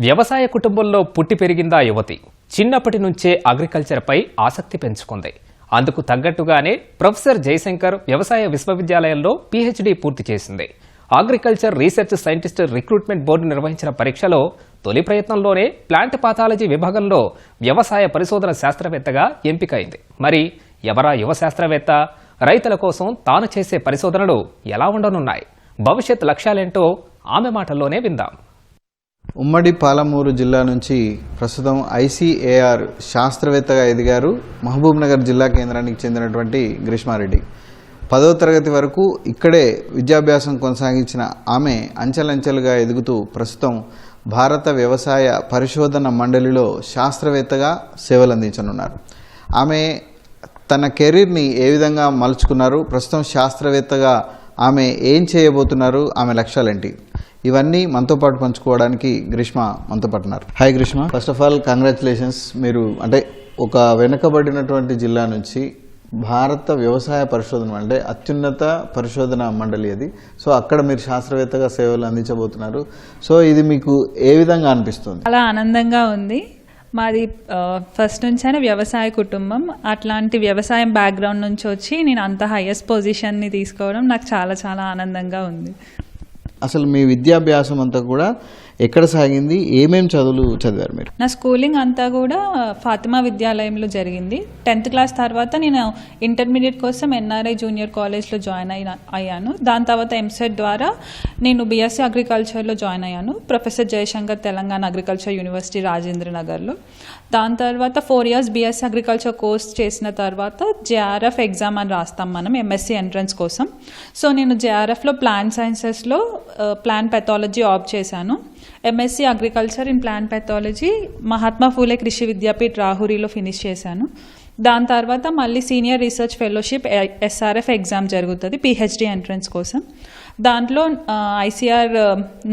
వ్యవసాయ కుటుంబంలో పుట్టి పెరిగిందా యువతి? చిన్నప్పటి నుంచే అగ్రికల్చర్పై ఆసక్తి పెంచుకుంది. అందుకు తగ్గట్టుగానే ప్రొఫెసర్ జయశంకర్ వ్యవసాయ విశ్వవిద్యాలయంలో పీహెచ్డీ పూర్తి చేసింది. Agriculture research scientist recruitment board నిర్వహించిన పరీక్షలో తొలి ప్రయత్నంలోనే ప్లాంట్ పాథాలజీ విభాగంలో వ్యవసాయ పరిశోధన శాస్త్రవేత్తగా ఎంపికైంది. మరి ఎవరా యువ శాస్త్రవేత్త? రైతుల కోసం తాను చేసే పరిశోధనలు ఎలా ఉండనున్నాయి? భవిష్యత్ లక్ష్యాలేంటో ఆమె మాటల్లోనే విందాం. ఉమ్మడి పాలమూరు జిల్లా నుంచి ప్రస్తుతం ఐసీఏఆర్ శాస్త్రవేత్తగా ఎదిగారు మహబూబ్నగర్ జిల్లా కేంద్రానికి చెందినటువంటి గ్రీష్మారెడ్డి. పదో తరగతి వరకు ఇక్కడే విద్యాభ్యాసం కొనసాగించిన ఆమె అంచెలంచెలుగా ఎదుగుతూ ప్రస్తుతం భారత వ్యవసాయ పరిశోధన మండలిలో శాస్త్రవేత్తగా సేవలందించనున్నారు. ఆమె తన కెరీర్ని ఏ విధంగా మలుచుకున్నారు? ప్రస్తుతం శాస్త్రవేత్తగా ఆమె ఏం చేయబోతున్నారు? ఆమె లక్ష్యాలేంటి? ఇవన్నీ మనతో పాటు పంచుకోవడానికి గ్రీష్మ మనతో పాటు ఉన్నారు. Hi Greeshma. First of all congratulations మీరు అంటే ఒక వెనుకబడినటువంటి జిల్లా నుంచి భారత వ్యవసాయ పరిశోధన అంటే అత్యున్నత పరిశోధన మండలి అది. సో అక్కడ మీరు శాస్త్రవేత్తగా సేవలు అందించబోతున్నారు. సో ఇది మీకు ఏ విధంగా అనిపిస్తుంది? చాలా ఆనందంగా ఉంది. మాది ఫస్ట్ నుంచైనా వ్యవసాయ కుటుంబం. అట్లాంటి వ్యవసాయం బ్యాక్గ్రౌండ్ నుంచి వచ్చి నేను అంత హైయెస్ట్ పొజిషన్ని తీసుకోవడం నాకు చాలా చాలా ఆనందంగా ఉంది. అసలు మీ విద్యాభ్యాసం అంతా కూడా ఎక్కడ సాగింది? ఏమేం చదువులు చదివారు మీరు? నా స్కూలింగ్ అంతా కూడా ఫాతిమా విద్యాలయంలో జరిగింది. టెన్త్ క్లాస్ తర్వాత నేను ఇంటర్మీడియట్ కోసం ఎన్ఆర్ఐ జూనియర్ కాలేజ్లో జాయిన్ అయిన అయ్యాను. దాని తర్వాత ఎంసెట్ ద్వారా నేను బీఎస్సీ అగ్రికల్చర్లో జాయిన్ అయ్యాను. Professor Jayashankar Telangana agriculture university Rajendra నగర్లో దాని తర్వాత four years BSc agriculture course చేసిన తర్వాత జేఆర్ఎఫ్ ఎగ్జామ్ అని రాస్తాం మనం ఎంఎస్సీ ఎంట్రన్స్ కోసం. సో నేను జేఆర్ఎఫ్లో ప్లాంట్ సైన్సెస్లో ప్లాంట్ పెథాలజీ ఆప్ చేశాను. MSc agriculture in plant pathology Mahatma Phule Krishi Vidyapeeth రాహురిలో finish చేశాను. దాని తర్వాత మళ్ళీ senior research fellowship SRF exam జరుగుతుంది పిహెచ్డి ఎంట్రన్స్ కోసం. దాంట్లో ఐసీఆర్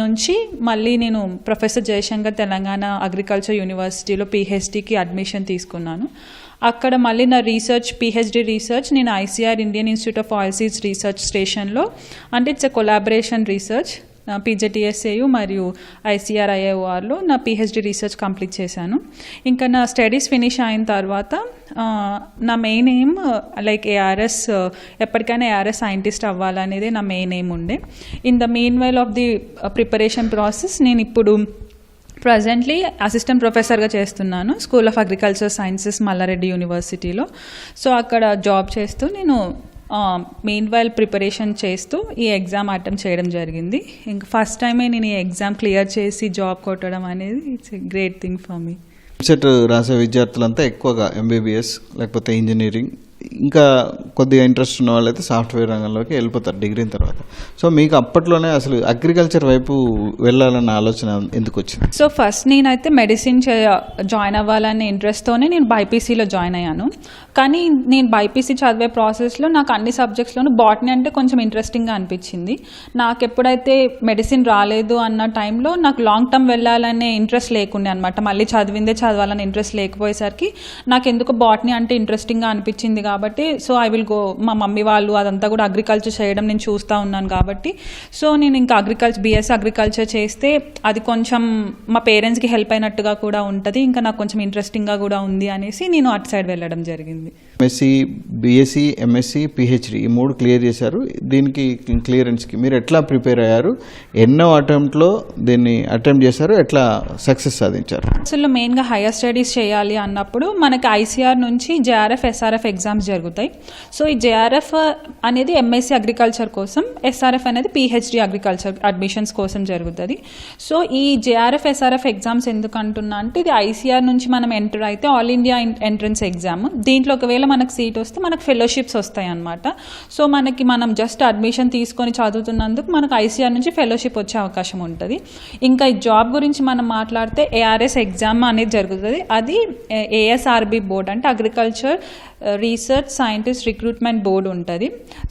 నుంచి మళ్ళీ నేను ప్రొఫెసర్ జయశంకర్ తెలంగాణ అగ్రికల్చర్ యూనివర్సిటీలో పిహెచ్డికి అడ్మిషన్ తీసుకున్నాను. అక్కడ మళ్ళీ నా రీసెర్చ్ పిహెచ్డి రీసెర్చ్ నేను ICR Indian institute of oil seeds research స్టేషన్లో అంటే it's a collaboration research PJTSAU మరియు ఐసీఆర్ఐఏఓఆర్లో నా పిహెచ్డి రీసెర్చ్ కంప్లీట్ చేశాను. ఇంకా నా స్టడీస్ ఫినిష్ అయిన తర్వాత నా మెయిన్ ఎయిమ్ లైక్ ఏఆర్ఎస్ ఎప్పటికైనా ఏఆర్ఎస్ సైంటిస్ట్ అవ్వాలనేది నా మెయిన్ ఎయిమ్ ఉండే. In the meanwhile of the preparation process నేను ఇప్పుడు ప్రజెంట్లీ అసిస్టెంట్ ప్రొఫెసర్గా చేస్తున్నాను school of agriculture sciences Mallareddy యూనివర్సిటీలో సో అక్కడ జాబ్ చేస్తూ నేను మెయిన్ వైల్ ప్రిపరేషన్ చేస్తూ ఈ ఎగ్జామ్ అటెంప్ట్ చేయడం జరిగింది. ఇంకా ఫస్ట్ టైమే నేను ఈ ఎగ్జామ్ క్లియర్ చేసి జాబ్ కొట్టడం అనేది it's a great thing for me SET రాసే విద్యార్థులంతా ఎక్కువగా ఎంబీబీఎస్ లేకపోతే ఇంజనీరింగ్ ఇంకా కొద్దిగా ఇంట్రెస్ట్ ఉన్న వాళ్ళైతే సాఫ్ట్వేర్ రంగంలోకి వెళ్ళిపోతారు డిగ్రీ తర్వాత. సో మీకు అప్పట్లోనే అసలు అగ్రికల్చర్ వైపు వెళ్ళాలన్న ఆలోచన ఎందుకు వచ్చింది? సో ఫస్ట్ నేనైతే మెడిసిన్ జాయిన్ అవ్వాలనే ఇంట్రెస్ట్తోనే నేను బైపీసీలో జాయిన్ అయ్యాను. కానీ నేను బైపీసీ చదివే ప్రాసెస్లో నాకు అన్ని సబ్జెక్ట్స్లోనూ బాటనీ అంటే కొంచెం ఇంట్రెస్టింగ్గా అనిపించింది. నాకు ఎప్పుడైతే మెడిసిన్ రాలేదు అన్న టైంలో నాకు లాంగ్ టర్మ్ వెళ్ళాలనే ఇంట్రెస్ట్ లేకుండే అనమాట మళ్ళీ చదివిందే చదవాలని ఇంట్రెస్ట్ లేకపోయేసరికి నాకు ఎందుకు బాటనీ అంటే ఇంట్రెస్టింగ్గా అనిపించింది కాబట్టి కాబట్టి సో ఐ విల్ గో మా మమ్మీ వాళ్ళు అదంతా కూడా అగ్రికల్చర్ చేయడం నేను చూస్తూ ఉన్నాను కాబట్టి. సో నేను ఇంకా అగ్రికల్చర్ బీఎస్ అగ్రికల్చర్ చేస్తే అది కొంచెం మా పేరెంట్స్కి హెల్ప్ అయినట్టుగా కూడా ఉంటుంది. ఇంకా నాకు కొంచెం ఇంట్రెస్టింగ్గా కూడా ఉంది అనేసి నేను అటు సైడ్ వెళ్ళడం జరిగింది. ఎంఎస్సి బీఎస్సీ ఎంఎస్సి పిహెచ్డి ఈ మూడు క్లియర్ చేశారు. దీనికి క్లియరెన్స్కి మీరు ఎట్లా ప్రిపేర్ అయ్యారు? ఎన్నో అటెంప్ట్లో దీన్ని అటెంప్ట్ చేశారు? ఎట్లా సక్సెస్ సాధించారు? అసలు మెయిన్గా హైయర్ స్టడీస్ చేయాలి అన్నప్పుడు మనకి ఐసీఆర్ నుంచి జేఆర్ఎఫ్ ఎస్ఆర్ఎఫ్ ఎగ్జామ్స్ జరుగుతాయి. సో ఈ జేఆర్ఎఫ్ అనేది ఎంఎస్సీ అగ్రికల్చర్ కోసం ఎస్ఆర్ఎఫ్ అనేది పిహెచ్డి అగ్రికల్చర్ అడ్మిషన్స్ కోసం జరుగుతుంది. సో ఈ జేఆర్ఎఫ్ ఎస్ఆర్ఎఫ్ ఎగ్జామ్స్ ఎందుకు అంటున్నా అంటే ఇది ఐసీఆర్ నుంచి మనం ఎంటర్ అయితే ఆల్ ఇండియా ఎంట్రన్స్ ఎగ్జామ్ దీంట్లో ఒకవేళ మనకు సీట్ వస్తే మనకు ఫెలోషిప్స్ వస్తాయి అనమాట సో మనకి మనం జస్ట్ అడ్మిషన్ తీసుకొని చదువుతున్నందుకు మనకు ఐసీఆర్ నుంచి ఫెలోషిప్ వచ్చే అవకాశం ఉంటుంది. ఇంకా ఈ జాబ్ గురించి మనం మాట్లాడితే ఏఆర్ఎస్ ఎగ్జామ్ అనేది జరుగుతుంది. అది ఏఎస్ఆర్బి బోర్డ్ అంటే agriculture research scientist recruitment board ఉంటుంది.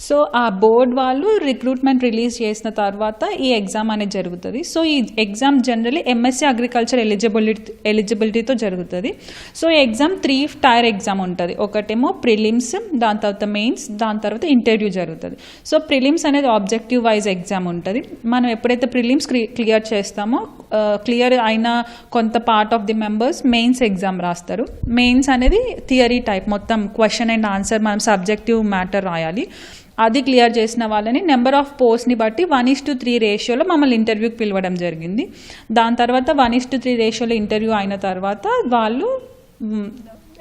సో ఆ బోర్డ్ వాళ్ళు రిక్రూట్మెంట్ రిలీజ్ చేసిన తర్వాత ఈ ఎగ్జామ్ అనేది జరుగుతుంది. సో ఈ exam generally MSc agriculture eligibility ఎలిజిబిలిటీతో జరుగుతుంది. సో ఈ ఎగ్జామ్ త్రీ టైర్ ఎగ్జామ్ ఉంటుంది. ఒకటేమో ప్రిలిమ్స్ దాని తర్వాత మెయిన్స్ దాని తర్వాత ఇంటర్వ్యూ జరుగుతుంది. సో ప్రిలిమ్స్ అనేది ఆబ్జెక్టివ్ వైజ్ ఎగ్జామ్ ఉంటుంది. మనం ఎప్పుడైతే ప్రిలిమ్స్ క్లియర్ చేస్తామో క్లియర్ అయిన కొంత part of the members mains exam రాస్తారు. మెయిన్స్ అనేది థియరీ టైప్ మొత్తం క్వశ్చన్ అండ్ ఆన్సర్ మనం సబ్జెక్టివ్ మ్యాటర్ రాయాలి. అది క్లియర్ చేసిన వాళ్ళని నెంబర్ ఆఫ్ పోస్ట్ని బట్టి వన్ ఇస్ టు త్రీ రేషియోలో మమ్మల్ని ఇంటర్వ్యూకి పిలవడం జరిగింది. దాని తర్వాత వన్ ఇస్ టు త్రీ రేషియోలో ఇంటర్వ్యూ అయిన తర్వాత వాళ్ళు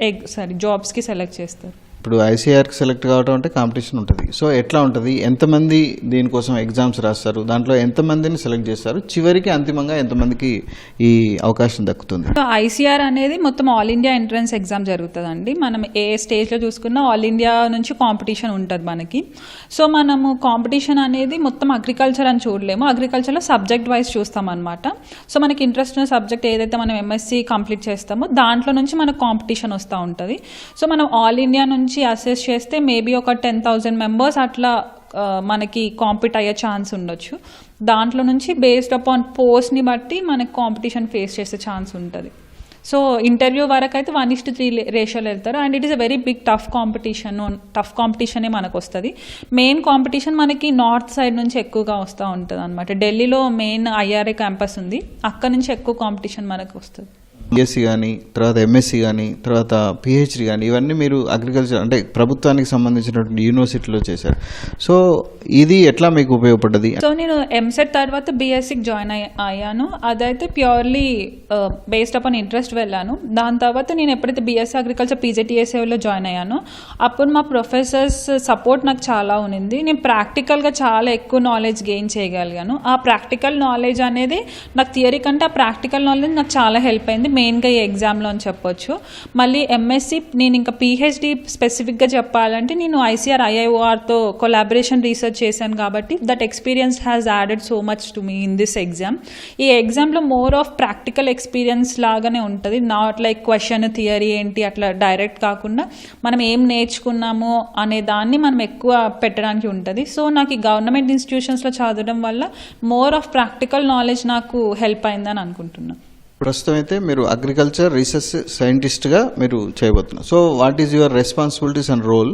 ఎగ్ సారీ జాబ్స్కి సెలెక్ట్ చేస్తారు. ఇప్పుడు ఐసీఆర్కి సెలెక్ట్ కావడం అంటే కాంపిటీషన్ ఉంటుంది. సో ఎట్లా ఉంటుంది? ఎంతమంది దీనికోసం ఎగ్జామ్స్ రాస్తారు? దాంట్లో ఎంతమందిని సెలెక్ట్ చేస్తారు? చివరికి అంతిమంగా ఎంతమందికి ఈ అవకాశం దక్కుతుంది? సో ఐసీఆర్ అనేది మొత్తం ఆల్ ఇండియా ఎంట్రన్స్ ఎగ్జామ్ జరుగుతుందండి. మనం ఏ స్టేజ్లో చూసుకున్నా ఆల్ ఇండియా నుంచి కాంపిటీషన్ ఉంటుంది మనకి. సో మనము కాంపిటీషన్ అనేది మొత్తం అగ్రికల్చర్ అని చూడలేము. అగ్రికల్చర్లో సబ్జెక్ట్ వైజ్ చూస్తాం అనమాట సో మనకి ఇంట్రెస్ట్ ఉన్న సబ్జెక్ట్ ఏదైతే మనం ఎంఎస్సీ కంప్లీట్ చేస్తామో దాంట్లో నుంచి మనకు కాంపిటీషన్ వస్తూ ఉంటుంది. సో మనం ఆల్ ఇండియా నుంచి అసెస్ చేస్తే మేబీ ఒక టెన్ థౌజండ్ మెంబర్స్ అట్లా మనకి కాంపిట్ అయ్యే ఛాన్స్ ఉండొచ్చు. దాంట్లో నుంచి బేస్డ్ అపాన్ పోస్ట్ని బట్టి మనకి కాంపిటీషన్ ఫేస్ చేసే ఛాన్స్ ఉంటుంది. సో ఇంటర్వ్యూ వరకు అయితే వన్ ఇస్ట్ త్రీ రేషియోలు వెళ్తారు. And it is a very big tough competition tough కాంపిటీషనే మనకు వస్తుంది. మెయిన్ కాంపిటీషన్ మనకి నార్త్ సైడ్ నుంచి ఎక్కువగా వస్తూ ఉంటుంది అనమాట ఢిల్లీలో మెయిన్ ఐఆర్ఏ క్యాంపస్ ఉంది. అక్కడ నుంచి ఎక్కువ కాంపిటీషన్ మనకు వస్తుంది. బిఎస్సి కానీ తర్వాత ఎంఎస్సి కానీ తర్వాత పిహెచ్డి కానీ ఇవన్నీ మీరు అగ్రికల్చర్ అంటే ప్రభుత్వానికి సంబంధించినటువంటి యూనివర్సిటీలో చేశారు. సో ఇది ఎట్లా మీకు ఉపయోగపడ్డది? సో నేను ఎంసెట్ తర్వాత బిఎస్సీకి జాయిన్ అయ్యాను. అదైతే ప్యూర్లీ బేస్డ్ అపాన్ ఇంట్రెస్ట్ వెళ్ళాను. దాని తర్వాత నేను ఎప్పుడైతే బీఎస్సీ అగ్రికల్చర్ పీజేటీఎస్ఏలో జాయిన్ అయ్యానో అప్పుడు మా ప్రొఫెసర్స్ సపోర్ట్ నాకు చాలా ఉన్నింది. నేను ప్రాక్టికల్గా చాలా ఎక్కువ నాలెడ్జ్ గెయిన్ చేయగలిగాను. ఆ ప్రాక్టికల్ నాలెడ్జ్ అనేది నాకు థియరీ కంటే ఆ ప్రాక్టికల్ నాలెడ్జ్ నాకు చాలా హెల్ప్ అయింది. మెయిన్గా ఈ ఎగ్జామ్లో అని చెప్పొచ్చు. మళ్ళీ ఎంఎస్సి నేను ఇంకా పిహెచ్డి స్పెసిఫిక్గా చెప్పాలంటే నేను ఐసీఆర్ ఐఐఓఆర్తో కొలాబరేషన్ రీసెర్చ్ చేశాను కాబట్టి that experience has added so much to me in this exam ఈ ఎగ్జామ్లో మోర్ ఆఫ్ ప్రాక్టికల్ ఎక్స్పీరియన్స్ లాగానే ఉంటుంది. నాట్ లైక్ క్వశ్చన్ థియరీ ఏంటి అట్లా డైరెక్ట్ కాకుండా మనం ఏం నేర్చుకున్నాము అనే దాన్ని మనం ఎక్కువ పెట్టడానికి ఉంటుంది. సో నాకు ఈ గవర్నమెంట్ ఇన్స్టిట్యూషన్స్లో చదవడం వల్ల మోర్ ఆఫ్ ప్రాక్టికల్ నాలెడ్జ్ నాకు హెల్ప్ అయిందని అనుకుంటున్నాను ప్రస్తుతం అయితే మీరు అగ్రికల్చర్ రీసెర్చ్ సైంటిస్ట్గా మీరు చేయబోతున్నారు. So what is your responsibilities and role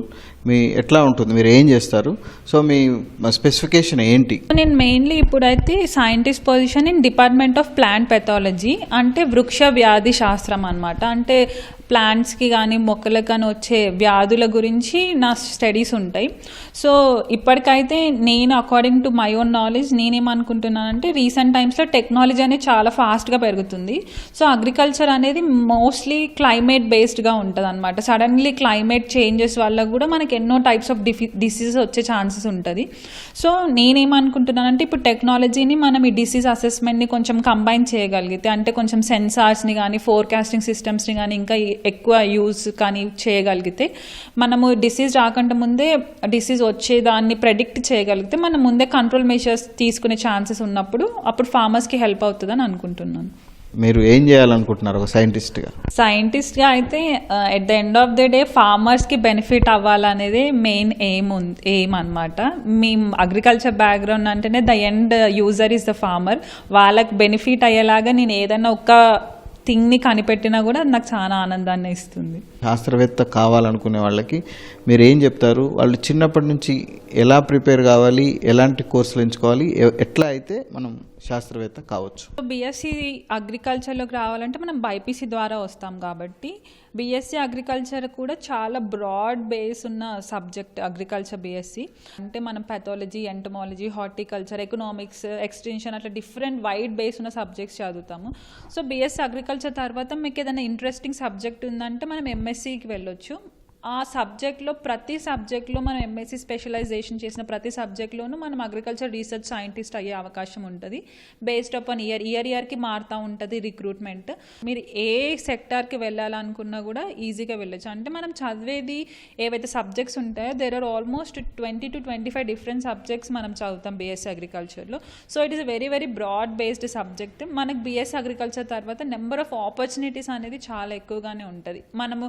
మీ ఎట్లా ఉంటుంది? మీరు ఏం చేస్తారు? సో మీ స్పెసిఫికేషన్ ఏంటి? నేను మెయిన్లీ ఇప్పుడైతే scientist position in department of plant pathology అంటే వృక్ష వ్యాధి శాస్త్రం అనమాట అంటే ప్లాంట్స్కి కానీ మొక్కలకు కానీ వచ్చే వ్యాధుల గురించి నా స్టడీస్ ఉంటాయి. సో ఇప్పటికైతే నేను according to my own knowledge నేనేమనుకుంటున్నానంటే recent టైమ్స్లో టెక్నాలజీ అనేది చాలా ఫాస్ట్గా పెరుగుతుంది. సో అగ్రికల్చర్ అనేది మోస్ట్లీ క్లైమేట్ బేస్డ్గా ఉంటుంది అనమాట సడన్లీ క్లైమేట్ చేంజెస్ వల్ల కూడా మనకి ఎన్నో టైప్స్ ఆఫ్ డిఫి డిసీజెస్ వచ్చే ఛాన్సెస్ ఉంటుంది. సో నేనేమనుకుంటున్నానంటే ఇప్పుడు టెక్నాలజీని మనం ఈ డిసీజ్ అసెస్మెంట్ని కొంచెం కంబైన్ చేయగలిగితే అంటే కొంచెం సెన్సార్స్ని కానీ ఫోర్కాస్టింగ్ సిస్టమ్స్ని కానీ ఇంకా ఎక్కువ యూజ్ కానీ చేయగలిగితే మనము డిసీజ్ రాకుండా ముందే డిసీజ్ వచ్చేదాన్ని ప్రెడిక్ట్ చేయగలిగితే మనం ముందే కంట్రోల్ మెషర్స్ తీసుకునే ఛాన్సెస్ ఉన్నప్పుడు అప్పుడు ఫార్మర్స్కి హెల్ప్ అవుతుందని అనుకుంటున్నాను. మీరు ఏం చేయాలనుకుంటున్నారు ఒక సైంటిస్ట్గా సైంటిస్ట్గా అయితే at the end of the day ఫార్మర్స్కి benefit అవ్వాలనేది మెయిన్ ఎయిమ్ ఉంది ఎయిమ్ అనమాట మేము అగ్రికల్చర్ బ్యాక్గ్రౌండ్ అంటేనే the end user is the farmer వాళ్ళకి బెనిఫిట్ అయ్యేలాగా నేను ఏదైనా ఒక థింగ్ని కనిపెట్టినా కూడా అది నాకు చాలా ఆనందాన్ని ఇస్తుంది. శాస్త్రవేత్త కావాలనుకునే వాళ్ళకి మీరు ఏం చెప్తారు? వాళ్ళు చిన్నప్పటి నుంచి ఎలా ప్రిపేర్ కావాలి? ఎలాంటి కోర్సులు ఎంచుకోవాలి? ఎట్లా అయితే మనం శాస్త్రవేత్త కావచ్చు. బీఎస్సీ అగ్రికల్చర్లోకి రావాలంటే మనం బైపీసీ ద్వారా వస్తాం కాబట్టి బీఎస్సీ అగ్రికల్చర్ కూడా చాలా బ్రాడ్ బేస్ ఉన్న సబ్జెక్ట్ అగ్రికల్చర్ బీఎస్సీ అంటే మనం pathology entomology horticulture economics extension అట్లా డిఫరెంట్ వైడ్ బేస్ ఉన్న సబ్జెక్ట్స్ చదువుతాము. సో బీఎస్సీ అగ్రికల్చర్ తర్వాత మీకు ఏదైనా ఇంట్రెస్టింగ్ సబ్జెక్ట్ ఉందంటే మనం ఎంఎస్సికి వెళ్ళొచ్చు. ఆ సబ్జెక్ట్లో ప్రతి సబ్జెక్ట్లో మనం ఎంఎస్సి స్పెషలైజేషన్ చేసిన ప్రతి సబ్జెక్ట్లోనూ మనం అగ్రికల్చర్ రీసెర్చ్ సైంటిస్ట్ అయ్యే అవకాశం ఉంటుంది. బేస్డ్ అపాన్ ఇయర్ ఇయర్ ఇయర్కి మారుతూ ఉంటుంది రిక్రూట్మెంట్ మీరు ఏ సెక్టార్కి వెళ్ళాలనుకున్నా కూడా ఈజీగా వెళ్ళొచ్చు. అంటే మనం చదివేది ఏవైతే సబ్జెక్ట్స్ ఉంటాయో there are almost twenty two twenty five different subjects మనం చదువుతాం BSc అగ్రికల్చర్లో so it is very very broad based subject మనకు బీఎస్సీ అగ్రికల్చర్ తర్వాత నెంబర్ ఆఫ్ ఆపర్చునిటీస్ అనేది చాలా ఎక్కువగానే ఉంటుంది. మనము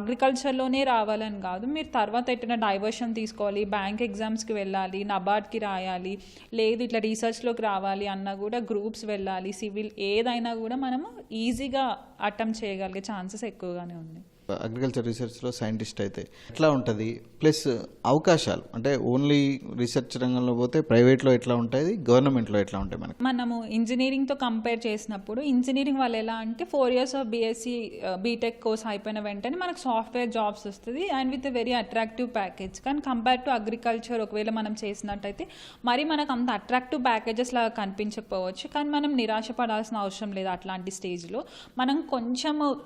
అగ్రికల్చర్లోనే రావాలని కాదు. మీరు తర్వాత ఎట్టిన డైవర్షన్ తీసుకోవాలి బ్యాంక్ ఎగ్జామ్స్కి వెళ్ళాలి నబార్డ్కి రాయాలి లేదు ఇట్లా రీసెర్చ్లోకి రావాలి అన్నా కూడా గ్రూప్స్ వెళ్ళాలి సివిల్ ఏదైనా కూడా మనము ఈజీగా అటెంప్ట్ చేయగలిగే ఛాన్సెస్ ఎక్కువగానే ఉన్నాయి. అగ్రికల్చర్ రీసెర్చ్లో సైంటిస్ట్ అయితే. ఎట్లా ఉంటుంది? ప్లస్ అవకాశాలు అంటే ఓన్లీ రీసెర్చ్ రంగంలో పోతే ప్రైవేట్లో ఎట్లా ఉంటుంది గవర్నమెంట్లో ఎట్లా ఉంటాయి మనకి? మనము ఇంజనీరింగ్తో కంపేర్ చేసినప్పుడు ఇంజనీరింగ్ వాళ్ళు ఎలా అంటే four years of BSc BTech course అయిపోయిన వెంటనే మనకు సాఫ్ట్వేర్ జాబ్స్ వస్తుంది. And with very attractive package. కానీ కంపేర్ టు అగ్రికల్చర్ ఒకవేళ మనం చేసినట్టయితే మరి మనకు అంత అట్రాక్టివ్ ప్యాకేజెస్ లాగా కనిపించకపోవచ్చు. కానీ మనం నిరాశపడాల్సిన అవసరం లేదు అట్లాంటి స్టేజ్లో. మనం కొంచెము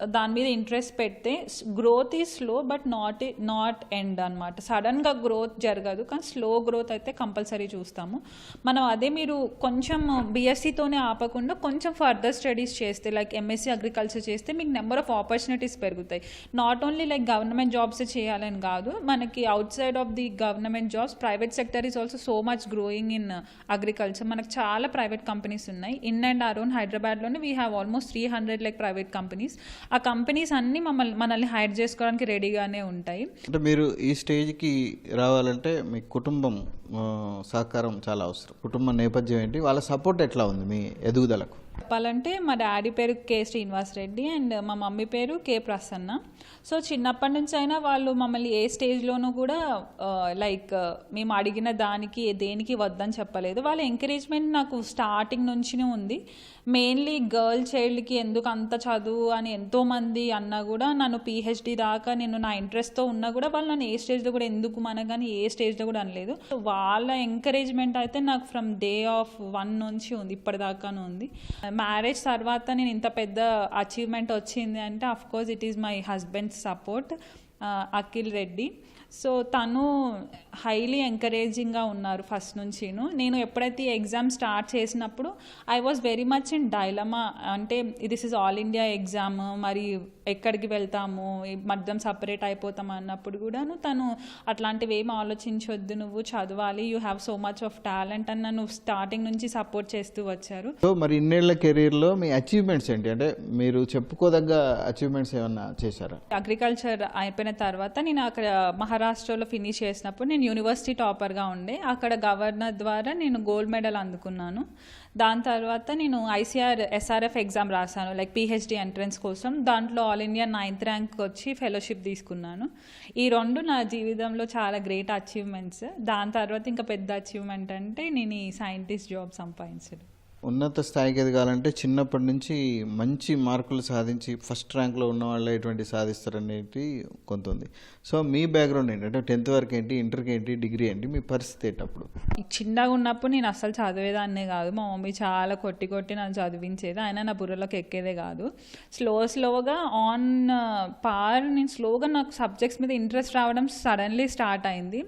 దాని మీద ఇంట్రెస్ట్ పెడితే గ్రోత్ ఈ slow but not not end అనమాట సడన్గా గ్రోత్ జరగదు కానీ స్లో గ్రోత్ అయితే కంపల్సరీ చూస్తాము. మనం అదే మీరు కొంచెం బీఎస్సీతోనే ఆపకుండా కొంచెం ఫర్దర్ స్టడీస్ చేస్తే లైక్ ఎంఎస్సీ అగ్రికల్చర్ చేస్తే మీకు నెంబర్ ఆఫ్ ఆపర్చునిటీస్ పెరుగుతాయి. Not only like government jobs చేయాలని కాదు మనకి outside of the government jobs private sector is also so much growing in agriculture మనకు చాలా ప్రైవేట్ కంపెనీస్ ఉన్నాయి. ఇన్ అండ్ అరౌండ్ హైదరాబాద్లోనే we have almost three hundred like private companies ఆ companies అన్ని మమ్మల్ని మనల్ని హైర్ చేసుకోవడానికి రెడీగానే ఉంటాయి. అంటే మీరు ఈ స్టేజ్కి రావాలంటే మీ కుటుంబం సహకారం చాలా అవసరం. కుటుంబ నేపథ్యం ఏంటి? వాళ్ళ సపోర్ట్ ఎట్లా ఉంది మీ ఎదుగుదలకు? చెప్పాలంటే మా డాడీ పేరు కే శ్రీనివాస్ రెడ్డి అండ్ మా మమ్మీ పేరు కే ప్రసన్న. సో చిన్నప్పటి నుంచి అయినా వాళ్ళు మమ్మల్ని ఏ స్టేజ్లోనూ కూడా లైక్ మేము అడిగిన దానికి దేనికి వద్దని చెప్పలేదు. వాళ్ళ ఎంకరేజ్మెంట్ నాకు స్టార్టింగ్ నుంచినే ఉంది. మెయిన్లీ గర్ల్ చైల్డ్కి ఎందుకు అంత చదువు అని ఎంతోమంది అన్నా కూడా నన్ను పిహెచ్డి దాకా నేను నా ఇంట్రెస్ట్తో ఉన్నా కూడా వాళ్ళు నన్ను ఏ స్టేజ్లో కూడా ఎందుకు మనగాని ఏ స్టేజ్లో కూడా అనలేదు. వాళ్ళ ఎంకరేజ్మెంట్ అయితే నాకు ఫ్రమ్ డే ఆఫ్ వన్ నుంచి ఉంది ఇప్పటిదాకాను ఉంది. Uh, మ్యారేజ్ తర్వాత నేను ఇంత పెద్ద అచీవ్మెంట్ వచ్చింది అంటే of course it is my husband support Akhil Reddy so తను హైలీ ఎంకరేజింగ్గా ఉన్నారు ఫస్ట్ నుంచిను. నేను ఎప్పుడైతే ఈ ఎగ్జామ్ స్టార్ట్ చేసినప్పుడు I was very much in dilemma అంటే this is all India exam మరి ఎక్కడికి వెళ్తాము? మధ్యం సపరేట్ అయిపోతాం అన్నప్పుడు కూడాను తను అట్లాంటివి ఏం ఆలోచించొద్దు నువ్వు చదవాలి. You have so much of talent అని నన్ను స్టార్టింగ్ నుంచి సపోర్ట్ చేస్తూ వచ్చారు. సో మరి ఇన్నేళ్ళ కెరీర్లో మీ అచీవ్మెంట్స్ ఏంటి? అంటే మీరు చెప్పుకోదగ్గ అచీవ్మెంట్స్ ఏమన్నా చేశారా? అగ్రికల్చర్ అయిపోయిన తర్వాత నేను అక్కడ మహారాష్ట్రలో ఫినిష్ చేసినప్పుడు నేను యూనివర్సిటీ టాపర్గా ఉండే. అక్కడ గవర్నర్ ద్వారా నేను గోల్డ్ మెడల్ అందుకున్నాను. దాని తర్వాత నేను ఐసీఆర్ ఎస్ఆర్ఎఫ్ ఎగ్జామ్ రాశాను లైక్ పిహెచ్డి ఎంట్రన్స్ కోసం. దాంట్లో ఆల్ ఇండియా నైన్త్ ర్యాంక్ వచ్చి ఫెలోషిప్ తీసుకున్నాను. ఈ రెండు నా జీవితంలో చాలా గ్రేట్ అచీవ్మెంట్స్. దాని తర్వాత ఇంకా పెద్ద అచీవ్మెంట్ అంటే నేను ఈ సైంటిస్ట్ జాబ్ సంపాదించడం. ఉన్నత స్థాయికి ఎదగాలంటే చిన్నప్పటి నుంచి మంచి మార్కులు సాధించి ఫస్ట్ ర్యాంక్లో ఉన్న వాళ్ళు ఎటువంటి సాధిస్తారనేది కొంత ఉంది సో మీ బ్యాక్గ్రౌండ్ ఏంటంటే టెన్త్ వరకు ఏంటి ఇంటర్కి ఏంటి డిగ్రీ ఏంటి? మీ పరిస్థితి ఏంటప్పుడు చిన్నగా ఉన్నప్పుడు నేను అస్సలు చదివేదాన్నే కాదు. మా మమ్మీ చాలా కొట్టి కొట్టి నన్ను చదివించేది. అయినా నా బుర్రలోకి ఎక్కేదే కాదు. స్లో స్లోగా ఆన్ పార్ నేను స్లోగా నాకు సబ్జెక్ట్స్ మీద ఇంట్రెస్ట్ రావడం సడన్లీ స్టార్ట్ అయింది.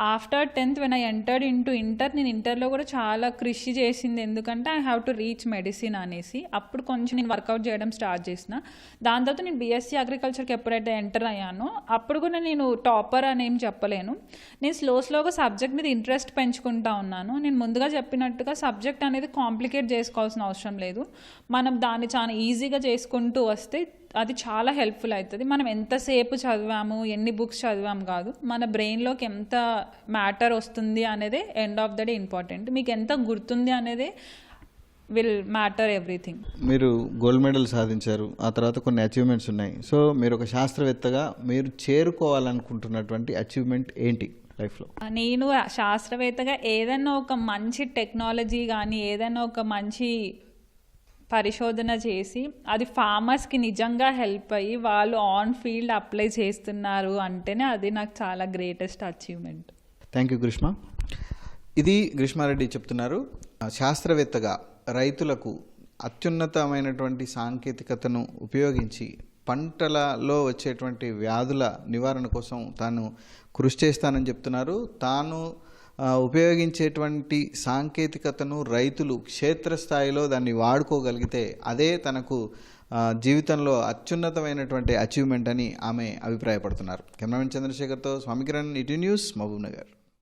After tenth when I entered in to inter నేను ఇంటర్లో కూడా చాలా కృషి చేసింది. ఎందుకంటే I have to reach medicine అనేసి అప్పుడు కొంచెం నేను వర్కౌట్ చేయడం స్టార్ట్ చేసిన. దాని తర్వాత నేను బీఎస్సీ అగ్రికల్చర్కి ఎప్పుడైతే ఎంటర్ అయ్యానో అప్పుడు కూడా నేను టాపర్ అని ఏం చెప్పలేను. నేను స్లో స్లోగా సబ్జెక్ట్ మీద ఇంట్రెస్ట్ పెంచుకుంటా ఉన్నాను. నేను ముందుగా చెప్పినట్టుగా సబ్జెక్ట్ అనేది కాంప్లికేట్ చేసుకోవాల్సిన అవసరం లేదు. మనం దాన్ని చాలా ఈజీగా చేసుకుంటూ వస్తే అది చాలా హెల్ప్ఫుల్ అవుతుంది మనం ఎంతసేపు చదివాము ఎన్ని బుక్స్ చదివాము కాదు. మన బ్రెయిన్లోకి ఎంత మ్యాటర్ వస్తుంది అనేది end of the day important మీకు ఎంత గుర్తుంది అనేది విల్ మ్యాటర్ ఎవ్రీథింగ్ మీరు గోల్డ్ మెడల్ సాధించారు. ఆ తర్వాత కొన్ని అచీవ్మెంట్స్ ఉన్నాయి. సో మీరు ఒక శాస్త్రవేత్తగా మీరు చేరుకోవాలనుకుంటున్నటువంటి అచీవ్మెంట్ ఏంటి లైఫ్లో నేను శాస్త్రవేత్తగా ఏదైనా ఒక మంచి టెక్నాలజీ కానీ ఏదైనా ఒక మంచి పరిశోధన చేసి అది ఫార్మర్స్కి నిజంగా హెల్ప్ అయ్యి వాళ్ళు ఆన్ ఫీల్డ్ అప్లై చేస్తున్నారు అంటేనే అది నాకు చాలా greatest achievement thank you Greeshma ఇది గ్రీష్మారెడ్డి చెప్తున్నారు. శాస్త్రవేత్తగా రైతులకు అత్యున్నతమైనటువంటి సాంకేతికతను ఉపయోగించి పంటలలో వచ్చేటువంటి వ్యాధుల నివారణ కోసం తాను కృషి చేస్తానని చెప్తున్నారు. తాను ఉపయోగించేటువంటి సాంకేతికతను రైతులు క్షేత్రస్థాయిలో దాన్ని వాడుకోగలిగితే అదే తనకు జీవితంలో అత్యున్నతమైనటువంటి అచీవ్మెంట్ అని ఆమె అభిప్రాయపడుతున్నారు. కెమెరామెన్ చంద్రశేఖర్తో స్వామికిరణ్ ఇటీ న్యూస్ మహబూబ్ నగర్